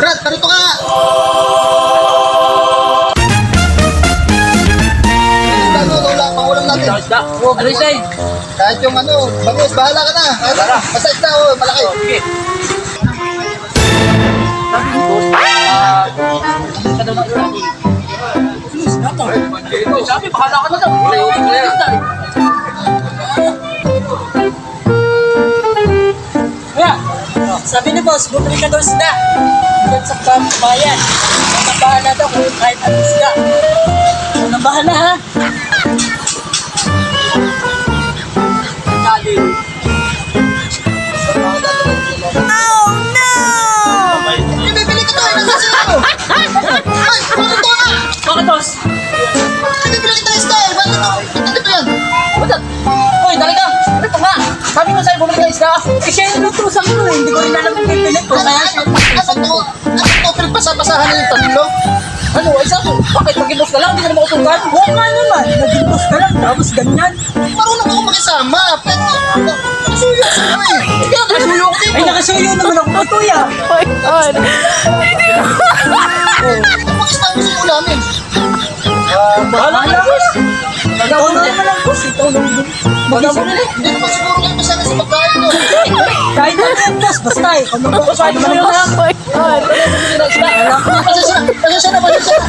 Brad, parito ka! Ano. Isda. Ano isda? Kahit yung ano, bangus, bahala ka na. Ano, basta isda, oh, malaki. Sabi ni boss, ah, ka daw ng lagi? Sabi, bahala ka na daw. Ko isda sabi ni boss, bumili ka daw isda. Yan sa bayan. Ang bahala daw kung kahit anong isda. Ang bahala ha. Dali. Hindi, bibili ko to, eh, nasa sa'yo. Ay, parito ka nga! Bakit boss? Bibili kita isda, eh, bakit ito? Bakit ito yan? Ba't? Uy, dali ka. Ito nga. Sabi ko bumili ka. Eh eh. Hindi ko alam yung pipili ko. Ano, Kaya ano, ano to? Ano to, pinagpasapasahan na yung tatlo? Ano, ay sabi, bakit magibos ka lang? Hindi ka na mautugan? Oo nga naman. Naging boss ka lang. Tapos ganyan. Marunong ako makisama, pero nasuyo sa'yo eh. Hindi ka nasuyo ko dito. Ay, nakasuyo naman ako po, kuya. Ito pakisama ko sa ulamin. Bahala ka na, boss. Ikaw na naman ang boss. Ikaw na naman. Mag-isa na Hindi naman siguro kayo masama sa pagkain, no? Basta ikaw na boss. Sabi mo na lang. Bumili ka ng isda. Pasensya na, pasensya na, pasensya na.